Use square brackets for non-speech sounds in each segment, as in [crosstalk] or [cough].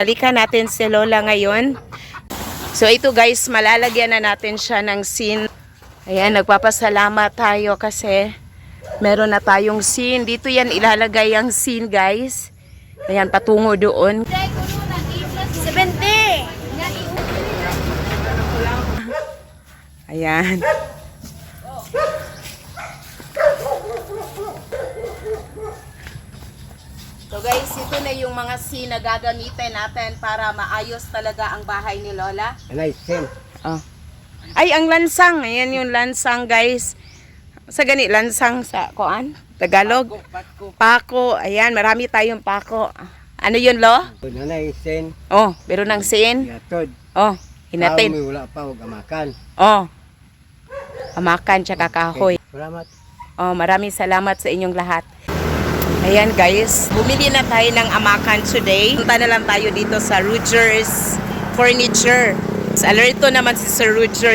Balikan natin si Lola ngayon. So ito guys, malalagyan na natin siya ng scene. Ayan, nagpapasalamat tayo kasi meron na tayong scene. Dito yan ilalagay ang scene guys. Ayan, patungo doon. 70! Ayan. So guys, ito na yung mga scene na gagamitin natin para maayos talaga ang bahay ni Lola. Sen. Oh. Ay, ang lansang. Ayan yung lansang, guys. Sa gani, lansang sa kuan? Tagalog? Pako. Ayan, marami tayong pako. Ano yun, lo? Anay, Sen. Oh, pero ng sin. Yatod. Oh, Tao hinatin. may wala pa huwag amakan. Oh. Amakan tsaka kahoy. Salamat. Oh, maraming salamat sa inyong lahat. Ayan guys, bumili na tayo ng amakan today. Punta na lang tayo dito sa Rogers Furniture. Sa alerto naman si Sir Roger.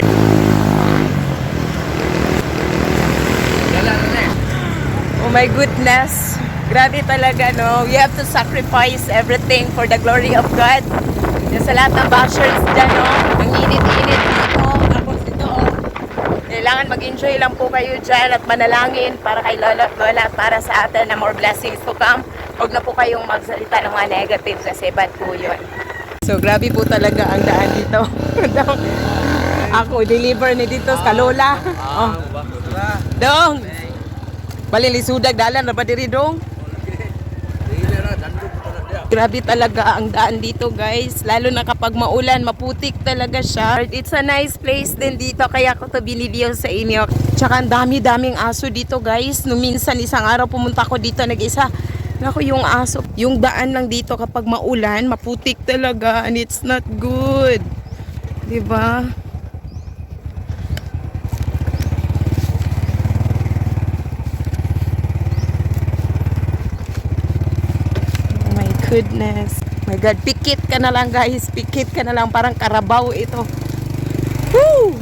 Oh my goodness. Grabe talaga, no? We have to sacrifice everything for the glory of God. Yan sa lahat ng bashers dyan, no? Ang init-init dito. Tapos ito, oh. Kailangan mag-enjoy lang po kayo dyan at manalangin para kay Lola at Lola para sa atin na more blessings to come. Huwag na po kayong magsalita ng mga negative kasi bad po yun. So, grabe po talaga ang daan dito. [laughs] Ako, deliver ni dito sa Lola. Oh. Dong! Malilisudag dalan na ba diri dong? Grabe talaga ang daan dito guys. Lalo na kapag maulan, maputik talaga siya. It's a nice place din dito kaya ko to binideo sa inyo. Tsaka ang dami-daming aso dito guys. Nung minsan isang araw pumunta ko dito nag-isa. Naku yung aso. Yung daan lang dito kapag maulan, maputik talaga and it's not good. 'Di ba? Goodness. My God, pikit ka na lang guys. Pikit ka na lang. Parang karabaw ito. Woo!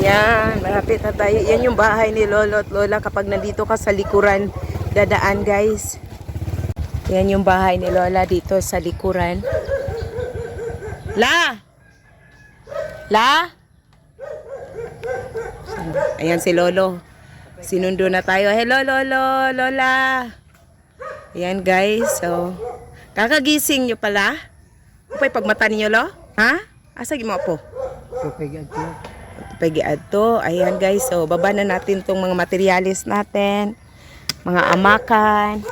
Ayan, malapit na tayo. Yan yung bahay ni Lolo at Lola kapag nandito ka sa likuran. Dadaan guys. Yan yung bahay ni Lola dito sa likuran. La! La! Ayan si Lolo. Sinundo na tayo. Hello, Lolo, Lola. Ayan, guys. So, kakagising nyo pala. Upay pagmata ninyo, lo? Ha? Asa mo po? Pagi adto. Ayan, guys. So, baba na natin tong mga materialis natin. Mga amakan.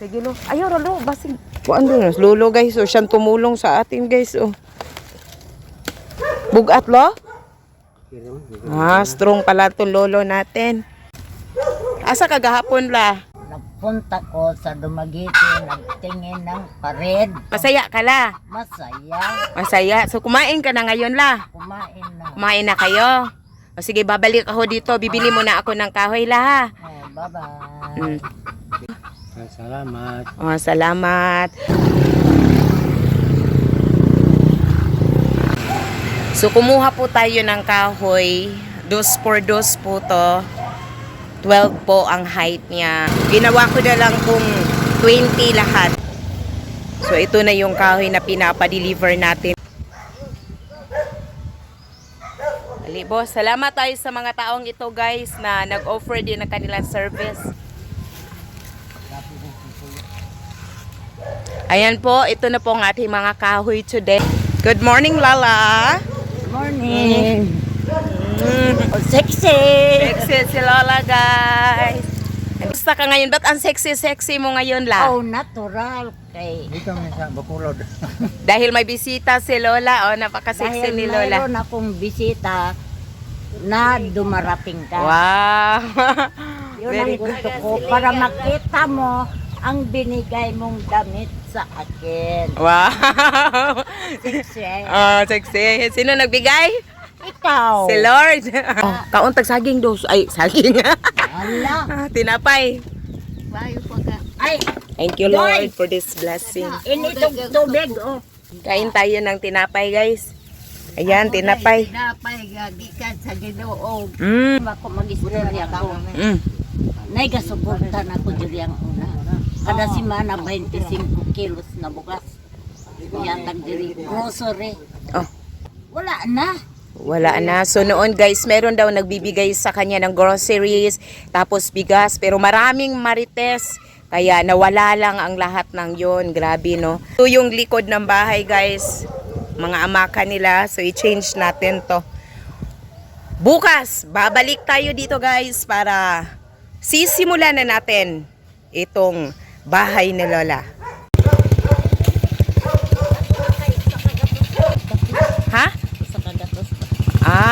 Sige, lo. Ayaw, lo. Basig. Kuan doon. Lolo, guys. So, siyang tumulong sa atin, guys. Oh. Bugat, lo? Ah, strong pala itong lolo natin. Asa kagahapon la? Nagpunta ko sa Dumaguete, nagtingin ng pared. Masaya ka la. Masaya, Masaya. So kumain ka na ngayon la. kumain na. Kumain na kayo. O sige, babalik ako dito. Bibili muna ako ng kahoy la ha. Oh, bye-bye. Mm. ah, salamat. Oh, salamat. So kumuha po tayo ng kahoy. Dos por dos po to. 12 po ang height niya. Ginawa ko na lang kung 20 lahat. So ito na yung kahoy na pinapa-deliver natin. Ali, boss. Salamat tayo sa mga taong ito guys na nag-offer din ng kanilang service. Ayan po, ito na po ang ating mga kahoy today. Good morning, Lala. Morning. Mm. Oh, sexy. Sexy si Lola, guys. Gusto ka ngayon? Ba't ang sexy-sexy mo ngayon, La? Oh, natural. Kay Dito may sa Bakulod. [laughs] Dahil may bisita si Lola, oh, napaka-sexy dahil ni Lola. mayroon akong bisita na dumarating ka. Wow. [laughs] Yun Very ang gusto ko para makita mo ang binigay mong damit sa akin. Wow. [laughs] Sexy. Oh, sexy. Sino nagbigay? Ikaw. Si Lord. Oh, kauntag saging dos. Ay, saging. Ala. [laughs] Ah, Tinapay. Bayo pa ka. Ay, Thank you, Lord, for this blessing. initong tubig. Oh. Kain tayo ng tinapay, guys. Ayan, tinapay. Tinapay, gagikan sa ginoo. Mm. Ako mag-istorya ko. Mm. Nay, gasuportan ako diri ang una. Kada semana 25 kilos na bugas. Yatag diri grocery. Oh. Wala na. Wala na. So noon guys, meron daw nagbibigay sa kanya ng groceries, tapos bigas, pero maraming marites. Kaya nawala lang ang lahat ng yon. Grabe no. Ito yung likod ng bahay guys. Mga amaka nila. So i-change natin to. Bukas, babalik tayo dito guys para sisimulan na natin itong bahay ni Lola. Ha? Sa kagatos.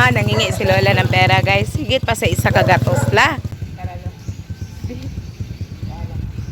Ah, nangingi si Lola ng pera, guys. Higit pa sa isa kagatos la.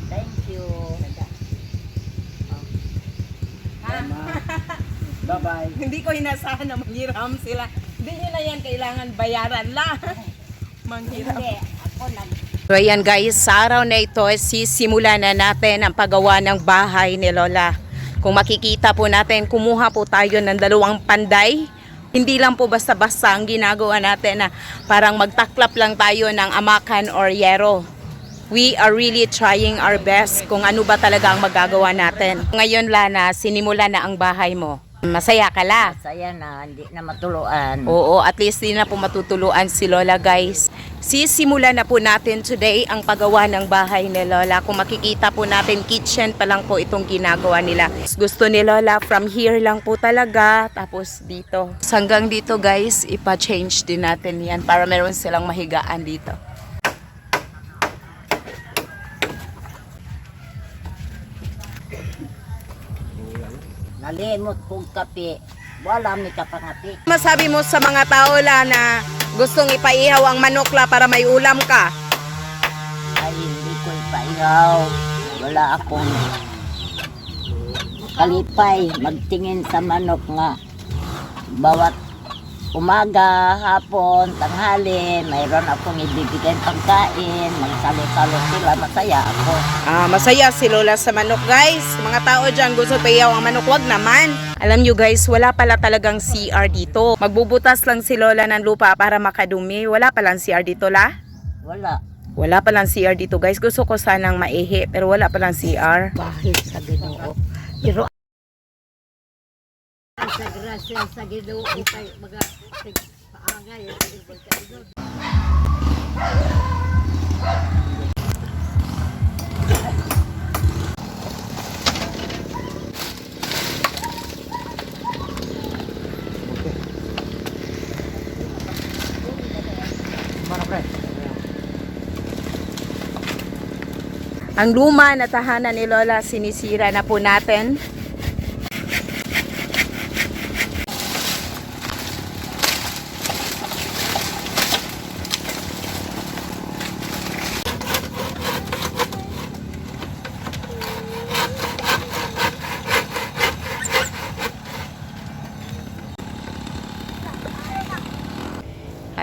Thank you. [laughs] Bye-bye. Hindi ko inasahan na manghiram sila. Hindi na yan kailangan bayaran la. [laughs] manghiram. Hindi, ako nag So ayan guys, sa araw na ito, sisimulan na natin ang paggawa ng bahay ni Lola. Kung makikita po natin, kumuha po tayo ng dalawang panday. Hindi lang po basta-basta ang ginagawa natin na parang magtaklap lang tayo ng amakan or yero. We are really trying our best kung ano ba talaga ang magagawa natin. Ngayon Lana, sinimula na ang bahay mo. Masaya ka la. saya na, hindi na matuluan. Oo, at least din na po matutuluan si Lola guys. Sisimulan na po natin today ang paggawa ng bahay ni Lola. Kung makikita po natin, kitchen pa lang po itong ginagawa nila. Gusto ni Lola from here lang po talaga, tapos dito. Hanggang dito guys, ipa-change din natin yan para meron silang mahigaan dito. Nalimot kong kape. Wala mi kapangati. Masabi mo sa mga tao la na gustong ipaihaw ang manokla para may ulam ka. Ay, hindi ko ipaihaw. Wala akong kalipay. Magtingin sa manok nga. Bawat umaga, hapon, tanghali, mayroon akong ibibigay pagkain. Magsalo-salo sila. Masaya ako. Ah, masaya si Lola sa manok, guys. Mga tao dyan gusto payaw ang manok, wag naman. Alam nyo guys, wala pala talagang CR dito. Magbubutas lang si Lola ng lupa para makadumi. Wala palang CR dito, la? Wala. Wala palang CR dito, guys. Gusto ko sanang maihi, pero wala palang CR. Bahid sa ginoo. Pero sa grasya sa ginoo kay mga? Ang luma na tahanan ni Lola, sinisira na po natin.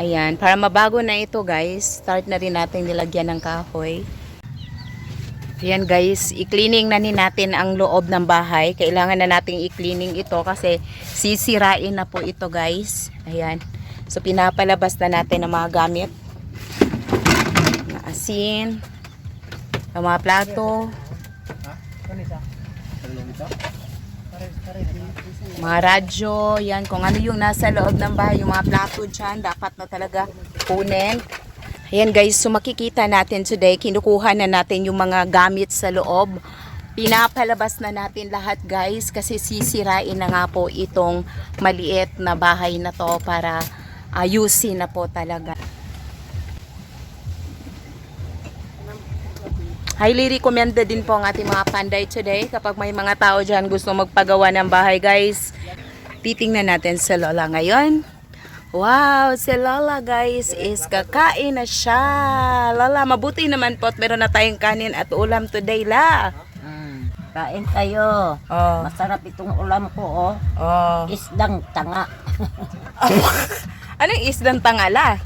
Ayan, para mabago na ito guys, start na rin natin nilagyan ng kahoy. Ayan guys, i-cleaning na ni natin ang loob ng bahay. Kailangan na nating i-cleaning ito kasi sisirain na po ito guys. Ayan. So pinapalabas na natin ang mga gamit. Mga asin, ang mga plato, Kanisa? Talong ito? Mga radyo, yan, kung ano yung nasa loob ng bahay, yung mga plato dyan, dapat na talaga kunin. Ayan guys, so makikita natin today, kinukuha na natin yung mga gamit sa loob. Pinapalabas na natin lahat guys, kasi sisirain na nga po itong maliit na bahay na to para ayusin na po talaga. Highly recommended din po ang ating mga panday today. Kapag may mga tao dyan gusto magpagawa ng bahay, guys, titingnan natin si Lola ngayon. Wow, si Lola, guys, is kakain na siya. Lola, mabuti naman po at meron na tayong kanin at ulam today, la. Mm, kain kayo. Oh, Masarap itong ulam ko, oh. oh. Isdang tanga. [laughs] Anong isdang tangala?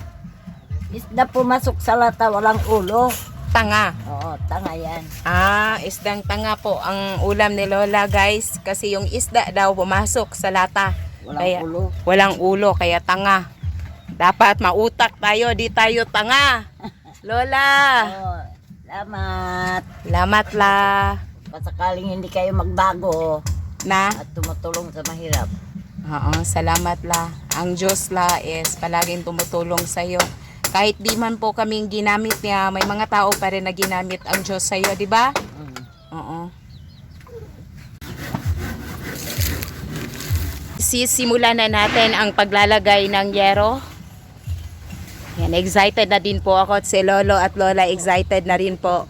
Isda pumasok sa lata, walang ulo. Tanga. Oo, tanga yan. Ah, isdang tanga po ang ulam ni Lola, guys. Kasi yung isda daw pumasok sa lata. Walang Kaya- ulo. Walang ulo, kaya tanga. Dapat mautak tayo, di tayo tanga. [laughs] Lola! Oo, Salamat. Salamat la. Pasakaling hindi kayo magbago Na? at tumutulong sa mahirap. Oo, salamat la. Ang Diyos la is palaging tumutulong sa iyo. Kahit di man po kaming ginamit niya, may mga tao pa rin na ginamit ang Diyos sa iyo, di ba? Mm. Oo. Sisimulan na natin ang paglalagay ng yero. Yan, excited na din po ako at si Lolo at Lola excited na rin po.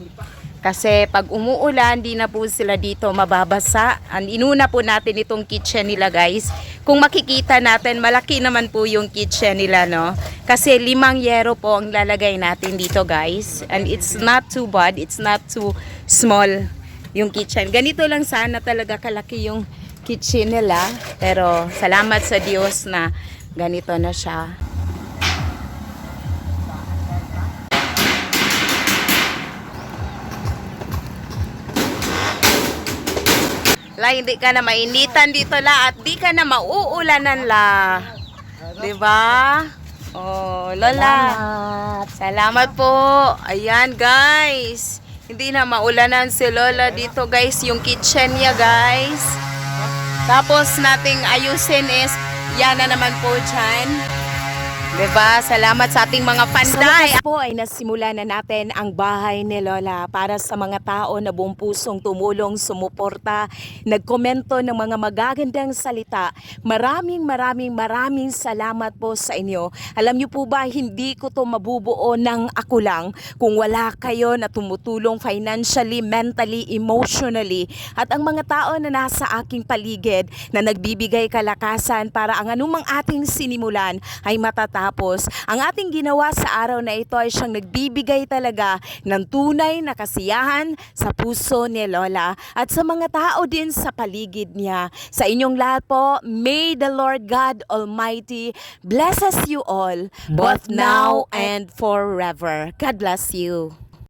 Kasi pag umuulan, di na po sila dito mababasa. Ang inuna po natin itong kitchen nila guys. Kung makikita natin, malaki naman po yung kitchen nila, no? Kasi limang yero po ang lalagay natin dito guys. And it's not too bad, it's not too small yung kitchen. Ganito lang sana talaga kalaki yung kitchen nila. Pero salamat sa Diyos na ganito na siya. La, hindi ka na mainitan dito la at di ka na mauulanan la. 'Di ba? Oh, Lola. Salamat. Salamat po. Ayan, guys. Hindi na maulanan si Lola dito, guys. Yung kitchen niya, guys. Tapos nating ayusin is, yan na naman po dyan. Diba? Salamat sa ating mga panday. po ay nasimula na natin ang bahay ni Lola para sa mga tao na buong pusong tumulong, sumuporta, nagkomento ng mga magagandang salita. Maraming maraming maraming salamat po sa inyo. Alam niyo po ba, hindi ko to mabubuo ng ako lang kung wala kayo na tumutulong financially, mentally, emotionally at ang mga tao na nasa aking paligid na nagbibigay kalakasan para ang anumang ating sinimulan ay matatapos. Ang ating ginawa sa araw na ito ay siyang nagbibigay talaga ng tunay na kasiyahan sa puso ni Lola at sa mga tao din sa paligid niya. Sa inyong lahat po, may the Lord God Almighty blesses you all, both now and forever. God bless you.